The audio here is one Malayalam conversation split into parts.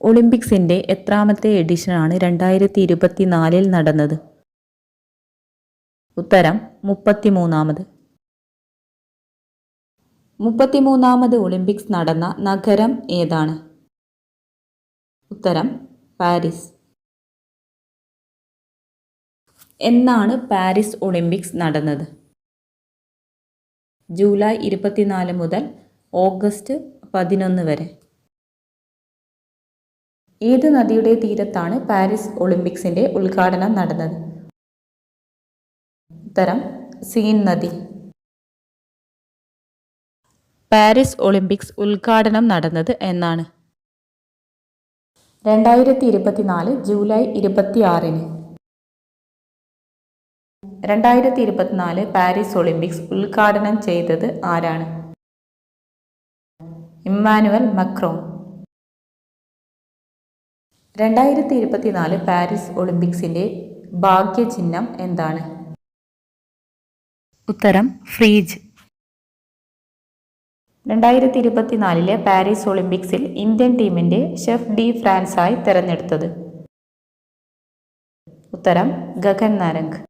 ഒളിമ്പിക്സിന്റെ എത്രാമത്തെ എഡിഷനാണ് രണ്ടായിരത്തി ഇരുപത്തിനാലിൽ നടന്നത്. ഉത്തരം മുപ്പത്തിമൂന്നാമത്. മുപ്പത്തിമൂന്നാമത് ഒളിമ്പിക്സ് നടന്ന നഗരം ഏതാണ്? ഉത്തരം പാരീസ്. എന്നാണ് പാരീസ് ഒളിമ്പിക്സ് നടന്നത്? ജൂലൈ ഇരുപത്തിനാല് മുതൽ ഓഗസ്റ്റ് പതിനൊന്ന് വരെ. ഏത് നദിയുടെ തീരത്താണ് പാരീസ് ഒളിമ്പിക്സിന്റെ ഉദ്ഘാടനം നടന്നത്? ഉത്തരം സീൻ നദി. പാരീസ് ഒളിമ്പിക്സ് ഉദ്ഘാടനം നടന്നത് എന്നാണ്. രണ്ടായിരത്തി ഇരുപത്തിനാല് ജൂലൈ ഇരുപത്തിയാറിന്. രണ്ടായിരത്തി ഇരുപത്തിനാല് പാരീസ് ഒളിമ്പിക്സ് ഉദ്ഘാടനം ചെയ്തത് ആരാണ്? Emmanuel Macron. രണ്ടായിരത്തി ഇരുപത്തിനാല് പാരീസ് ഒളിമ്പിക്സിന്റെ ഭാഗ്യചിഹ്നം എന്താണ്? ഉത്തരം ഫ്രീജ്. രണ്ടായിരത്തി ഇരുപത്തിനാലിലെ പാരീസ് ഒളിമ്പിക്സിൽ ഇന്ത്യൻ ടീമിന്റെ ഷെഫ് ഡി ഫ്രാൻസ് ആയി തിരഞ്ഞെടുത്തത്. ഉത്തരം ഗഗൻ നാരംഗ്.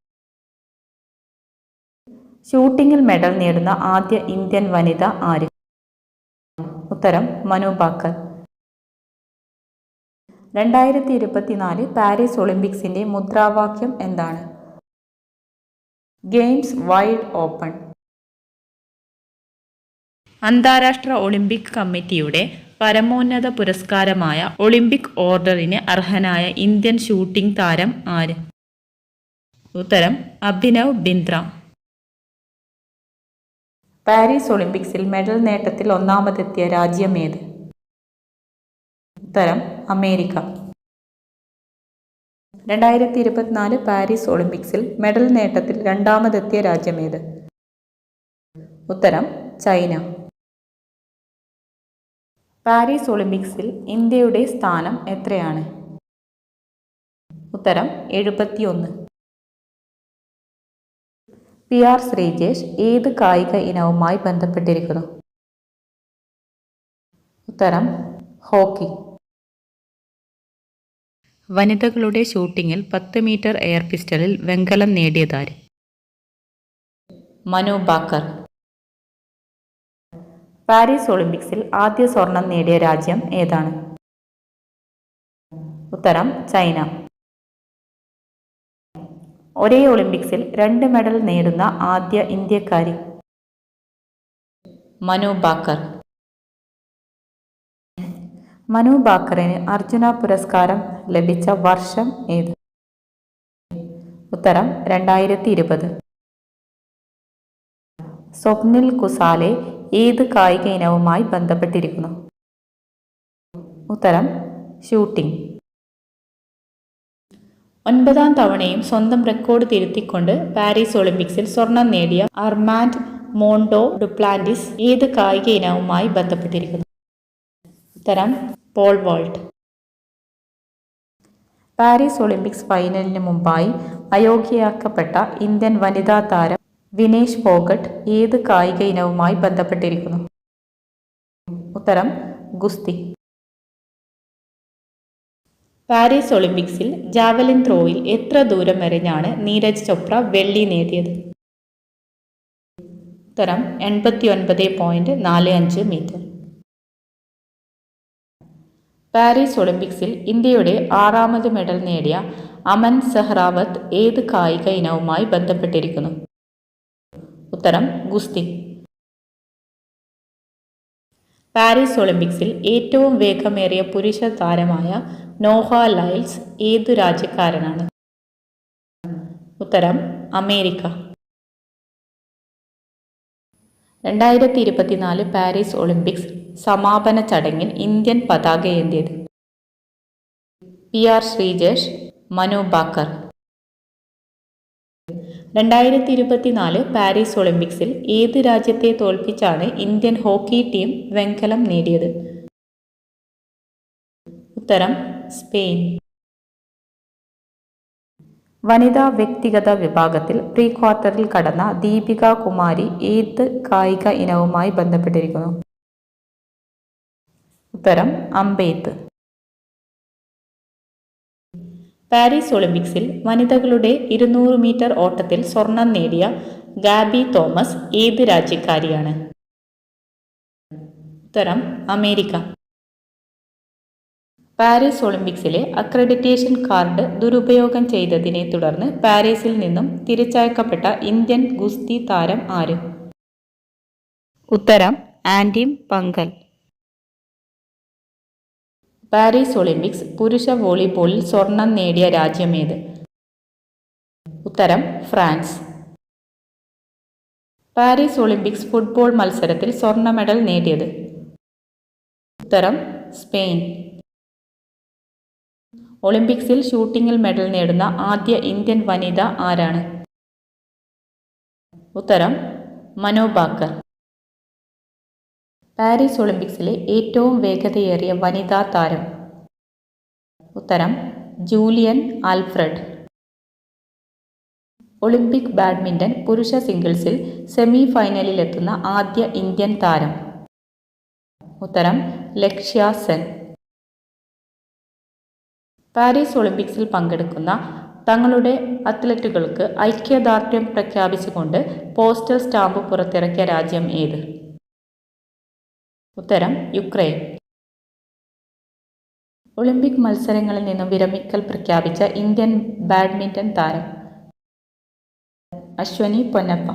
ഷൂട്ടിങ്ങിൽ മെഡൽ നേടുന്ന ആദ്യ ഇന്ത്യൻ വനിത ആര്? ഉത്തരം മനു ബാക്കർ. രണ്ടായിരത്തി ഇരുപത്തിനാല് പാരീസ് ഒളിമ്പിക്സിന്റെ മുദ്രാവാക്യം എന്താണ്? Games wide open. അന്താരാഷ്ട്ര ഒളിമ്പിക് കമ്മിറ്റിയുടെ പരമോന്നത പുരസ്കാരമായ ഒളിമ്പിക് ഓർഡറിന് അർഹനായ ഇന്ത്യൻ ഷൂട്ടിംഗ് താരം ആര്? ഉത്തരം അഭിനവ് ബിന്ദ്ര. പാരീസ് ഒളിമ്പിക്സിൽ മെഡൽ നേട്ടത്തിൽ ഒന്നാമതെത്തിയ രാജ്യം രാജ്യമേത് ഉത്തരം അമേരിക്ക. രണ്ടായിരത്തി ഇരുപത്തിനാല് പാരീസ് ഒളിമ്പിക്സിൽ മെഡൽ നേട്ടത്തിൽ രണ്ടാമതെത്തിയ രാജ്യമേത്? ഉത്തരം ചൈന. പാരീസ് ഒളിമ്പിക്സിൽ ഇന്ത്യയുടെ സ്ഥാനം എത്രയാണ്? ഉത്തരം എഴുപത്തിയൊന്ന്. പി ആർ ശ്രീജേഷ് ഏത് കായിക ഇനവുമായി ബന്ധപ്പെട്ടിരിക്കുന്നു? ഉത്തരം ഹോക്കി. വനിതകളുടെ ഷൂട്ടിങ്ങിൽ പത്ത് മീറ്റർ എയർ പിസ്റ്റലിൽ വെങ്കലം നേടിയതാര് മനു ബാക്കർ. പാരീസ് ഒളിമ്പിക്സിൽ ആദ്യ സ്വർണം നേടിയ രാജ്യം ഏതാണ്? ഉത്തരം ചൈന. ഒരേ ഒളിമ്പിക്സിൽ രണ്ട് മെഡൽ നേടുന്ന ആദ്യ ഇന്ത്യക്കാരി. മനു ബാക്കർ. മനു ബാക്കറിന് അർജുന പുരസ്കാരം ലഭിച്ച വർഷം ഏത്? ഉത്തരം രണ്ടായിരത്തി ഇരുപത് സ്വപ്നിൽ കുസാലെ ഏത് കായിക ഇനവുമായി ബന്ധപ്പെട്ടിരിക്കുന്നു? ഉത്തരം ഷൂട്ടിംഗ്. ഒൻപതാം തവണയും സ്വന്തം റെക്കോർഡ് തിരുത്തിക്കൊണ്ട് പാരീസ് ഒളിമ്പിക്സിൽ സ്വർണം നേടിയ അർമാൻഡ് മോണ്ടോ ഡുപ്ലാന്റിസ് ഏത് കായിക ഇനവുമായി ബന്ധപ്പെട്ടിരിക്കുന്നു? ഉത്തരം പോൾ വോൾട്ട്. പാരീസ് ഒളിമ്പിക്സ് ഫൈനലിന് മുമ്പായി അയോഗ്യയാക്കപ്പെട്ട ഇന്ത്യൻ വനിതാ താരം വിനേഷ് ഫോഗട്ട് ഏത് കായിക ഇനവുമായി ബന്ധപ്പെട്ടിരിക്കുന്നു? ഉത്തരം ഗുസ്തി. പാരീസ് ഒളിമ്പിക്സിൽ ജാവലിൻ ത്രോയിൽ എത്ര ദൂരം എറിഞ്ഞാണ് നീരജ് ചോപ്ര വെള്ളി നേടിയത്? ഉത്തരം എൺപത്തി ഒൻപത് പോയിന്റ് നാല് അഞ്ച് മീറ്റർ. പാരീസ് ഒളിമ്പിക്സിൽ ഇന്ത്യയുടെ ആറാമത് മെഡൽ നേടിയ അമൻ സെഹ്റാവത്ത് ഏത് കായിക ഇനവുമായി ബന്ധപ്പെട്ടിരിക്കുന്നു? ഉത്തരം ഗുസ്തി. പാരീസ് ഒളിമ്പിക്സിൽ ഏറ്റവും വേഗമേറിയ പുരുഷ താരമായ നോഹ ലൈൽസ് ഏതു രാജ്യക്കാരനാണ്? ഉത്തരം അമേരിക്ക. രണ്ടായിരത്തി ഇരുപത്തിനാല് പാരീസ് ഒളിമ്പിക്സ് സമാപന ചടങ്ങിൽ ഇന്ത്യൻ പതാക ഏന്തിയത്? P R Sreejesh Manu Bhaker. രണ്ടായിരത്തി ഇരുപത്തിനാല് പാരീസ് ഒളിമ്പിക്സിൽ ഏത് രാജ്യത്തെ തോൽപ്പിച്ചാണ് ഇന്ത്യൻ ഹോക്കി ടീം വെങ്കലം നേടിയത്? ഉത്തരം സ്പെയിൻ. വനിതാ വ്യക്തിഗത വിഭാഗത്തിൽ പ്രീ ക്വാർട്ടറിൽ കടന്ന ദീപിക കുമാരി ഏത് കായിക ഇനവുമായി ബന്ധപ്പെട്ടിരിക്കുന്നു? ഉത്തരം അമ്പെയ്ത്ത്. പാരീസ് ഒളിമ്പിക്സിൽ വനിതകളുടെ ഇരുന്നൂറ് മീറ്റർ ഓട്ടത്തിൽ സ്വർണം നേടിയ ഗാബി തോമസ് ഏത് രാജ്യക്കാരിയാണ്? ഉത്തരം അമേരിക്ക. പാരീസ് ഒളിമ്പിക്സിലെ അക്രഡിറ്റേഷൻ കാർഡ് ദുരുപയോഗം ചെയ്തതിനെ തുടർന്ന് പാരീസിൽ നിന്നും തിരിച്ചയക്കപ്പെട്ട ഇന്ത്യൻ ഗുസ്തി താരം ആര്? ഉത്തരം ആന്റിം പങ്കൽ. പാരീസ് ഒളിമ്പിക്സ് പുരുഷ വോളിബോളിൽ സ്വർണം നേടിയ രാജ്യമേത്? ഉത്തരം ഫ്രാൻസ്. പാരീസ് ഒളിമ്പിക്സ് ഫുട്ബോൾ മത്സരത്തിൽ സ്വർണ മെഡൽ നേടിയത്? ഉത്തരം സ്പെയിൻ. ഒളിമ്പിക്സിൽ ഷൂട്ടിങ്ങിൽ മെഡൽ നേടുന്ന ആദ്യ ഇന്ത്യൻ വനിത ആരാണ്? ഉത്തരം മനോ ബാക്കർ. പാരീസ് ഒളിമ്പിക്സിലെ ഏറ്റവും വേഗതയേറിയ വനിതാ താരം. ഉത്തരം ജൂലിയൻ ആൽഫ്രഡ്. ഒളിമ്പിക് ബാഡ്മിന്റൺ പുരുഷ സിംഗിൾസിൽ സെമി ഫൈനലിലെത്തുന്ന ആദ്യ ഇന്ത്യൻ താരം. ഉത്തരം ലക്ഷ്യ സെൻ. പാരീസ് ഒളിമ്പിക്സിൽ പങ്കെടുക്കുന്ന തങ്ങളുടെ അത്ലറ്റുകൾക്ക് ഐക്യദാർഢ്യം പ്രഖ്യാപിച്ചുകൊണ്ട് പോസ്റ്റൽ സ്റ്റാമ്പ് പുറത്തിറക്കിയ രാജ്യം ഏത്? ഉത്തരം യുക്രൈൻ. ഒളിമ്പിക് മത്സരങ്ങളിൽ നിന്നും വിരമിക്കൽ പ്രഖ്യാപിച്ച ഇന്ത്യൻ ബാഡ്മിന്റൺ താരം അശ്വനി പൊന്നപ്പ.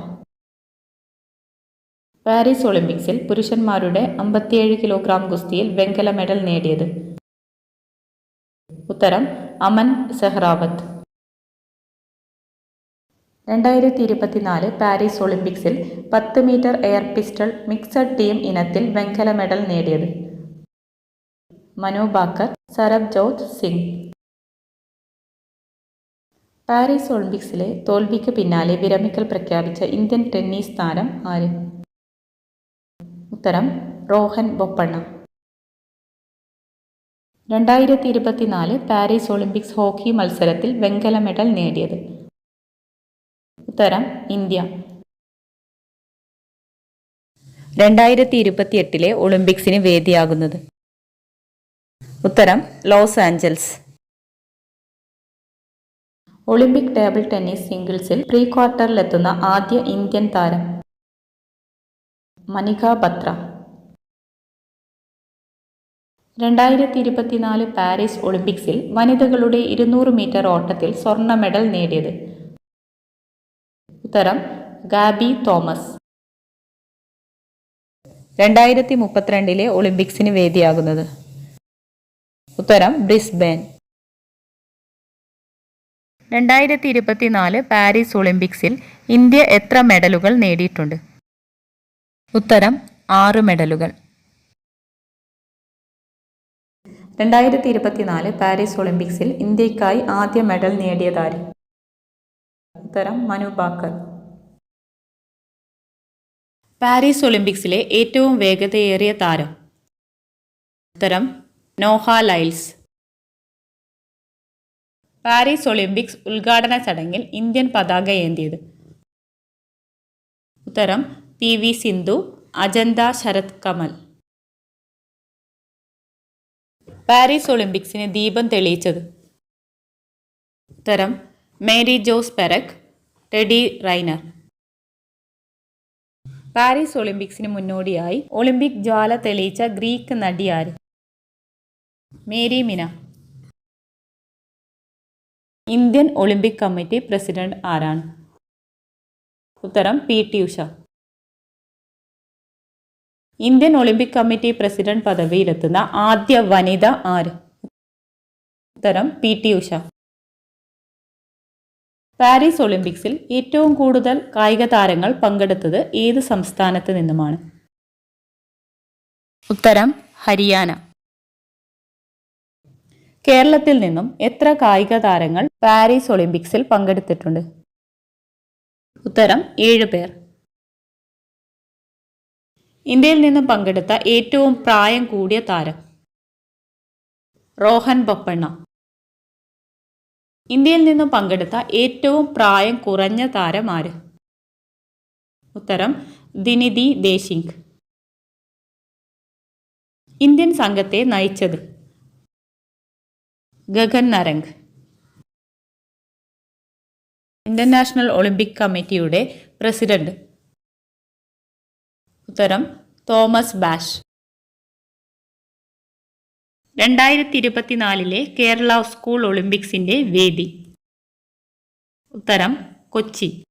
പാരീസ് ഒളിമ്പിക്സിൽ പുരുഷന്മാരുടെ അമ്പത്തിയേഴ് കിലോഗ്രാം ഗുസ്തിയിൽ വെങ്കല മെഡൽ നേടിയത്. ഉത്തരം അമൻ സെഹ്റാവത്ത്. രണ്ടായിരത്തി ഇരുപത്തിനാല് പാരീസ് ഒളിമ്പിക്സിൽ പത്ത് metre air pistol mixed team ഇനത്തിൽ വെങ്കല മെഡൽ നേടിയത്. മനു സരബ് സരബ്ജോത് സിംഗ്. പാരീസ് ഒളിമ്പിക്സിലെ തോൽവിക്ക് പിന്നാലെ വിരമിക്കൽ പ്രഖ്യാപിച്ച ഇന്ത്യൻ ടെന്നീസ് താരം ആര്? ഉത്തരം റോഹൻ ബൊപ്പണ്ണ. രണ്ടായിരത്തി ഇരുപത്തിനാല് പാരീസ് ഒളിമ്പിക്സ് ഹോക്കി മത്സരത്തിൽ വെങ്കല മെഡൽ നേടിയത്. ഉത്തരം ഇന്ത്യ. രണ്ടായിരത്തി ഇരുപത്തി എട്ടിലെ ഒളിമ്പിക്സിന് വേദിയാകുന്നത്. ഉത്തരം Los Angeles. Olympic table tennis സിംഗിൾസിൽ പ്രീ ക്വാർട്ടറിലെത്തുന്ന ആദ്യ ഇന്ത്യൻ താരം. മനിക ബത്ര. രണ്ടായിരത്തി ഇരുപത്തിനാല് പാരീസ് ഒളിമ്പിക്സിൽ വനിതകളുടെ ഇരുന്നൂറ് മീറ്റർ ഓട്ടത്തിൽ സ്വർണ മെഡൽ നേടിയത്. ഉത്തരം ഗാബി തോമസ്. രണ്ടായിരത്തി മുപ്പത്തിരണ്ടിലെ ഒളിമ്പിക്സിന് വേദിയാകുന്നത്. ഉത്തരം ബ്രിസ്ബേൻ. രണ്ടായിരത്തി ഇരുപത്തിനാല് പാരീസ് ഒളിമ്പിക്സിൽ ഇന്ത്യ എത്ര മെഡലുകൾ നേടിയിട്ടുണ്ട്? ഉത്തരം ആറ് മെഡലുകൾ. രണ്ടായിരത്തി ഇരുപത്തിനാല് പാരീസ് ഒളിമ്പിക്സിൽ ഇന്ത്യക്കായി ആദ്യ മെഡൽ നേടിയതാര്? ഉത്തരം മനു ബാക്കർ. പാരീസ് ഒളിമ്പിക്സിലെ ഏറ്റവും വേഗതയേറിയ താരം. ഉത്തരം നോഹ ലൈൽസ്. പാരീസ് ഒളിമ്പിക്സ് ഉദ്ഘാടന ചടങ്ങിൽ ഇന്ത്യൻ പതാക ഏന്തിയത്. ഉത്തരം P V Sindhu Achanta Sharath Kamal. Paris ഒളിമ്പിക്സിന് ദീപം തെളിയിച്ചത്. ഉത്തരം Marie Jose Perec Teddy Riner. Paris ഒളിമ്പിക്സിന് മുന്നോടിയായി ഒളിമ്പിക് ജ്വാല തെളിയിച്ച ഗ്രീക്ക് നടി ആര്? Mary Mina. Indian Olympic committee president ആരാണ്? ഉത്തരം P. T. Usha. Indian Olympic committee president പദവിയിലെത്തുന്ന ആദ്യ വനിത ആര്? ഉത്തരം പി. ടി. ഉഷ. പാരീസ് ഒളിമ്പിക്സിൽ ഏറ്റവും കൂടുതൽ കായിക താരങ്ങൾ പങ്കെടുത്തത് ഏത് സംസ്ഥാനത്ത് നിന്നുമാണ്? ഉത്തരം ഹരിയാന. കേരളത്തിൽ നിന്നും എത്ര കായിക താരങ്ങൾ പാരീസ് ഒളിമ്പിക്സിൽ പങ്കെടുത്തിട്ടുണ്ട്? ഉത്തരം ഏഴ് പേർ. ഇന്ത്യയിൽ നിന്നും പങ്കെടുത്ത ഏറ്റവും പ്രായം കൂടിയ താരം. റോഹൻ ബൊപ്പണ്ണ. ഇന്ത്യയിൽ നിന്നും പങ്കെടുത്ത ഏറ്റവും പ്രായം കുറഞ്ഞ താരം ആര്? ഉത്തരം ദിനിതി ദേശിംഗ് ഇന്ത്യൻ സംഘത്തെ നയിച്ചത് ഗഗൻ നരംഗ്. ഇന്റർനാഷണൽ ഒളിമ്പിക് കമ്മിറ്റിയുടെ പ്രസിഡന്റ്. ഉത്തരം തോമസ് ബാഷ്. രണ്ടായിരത്തി ഇരുപത്തിനാലിലെ കേരള സ്കൂൾ ഒളിമ്പിക്സിന്റെ വേദി. ഉത്തരം കൊച്ചി.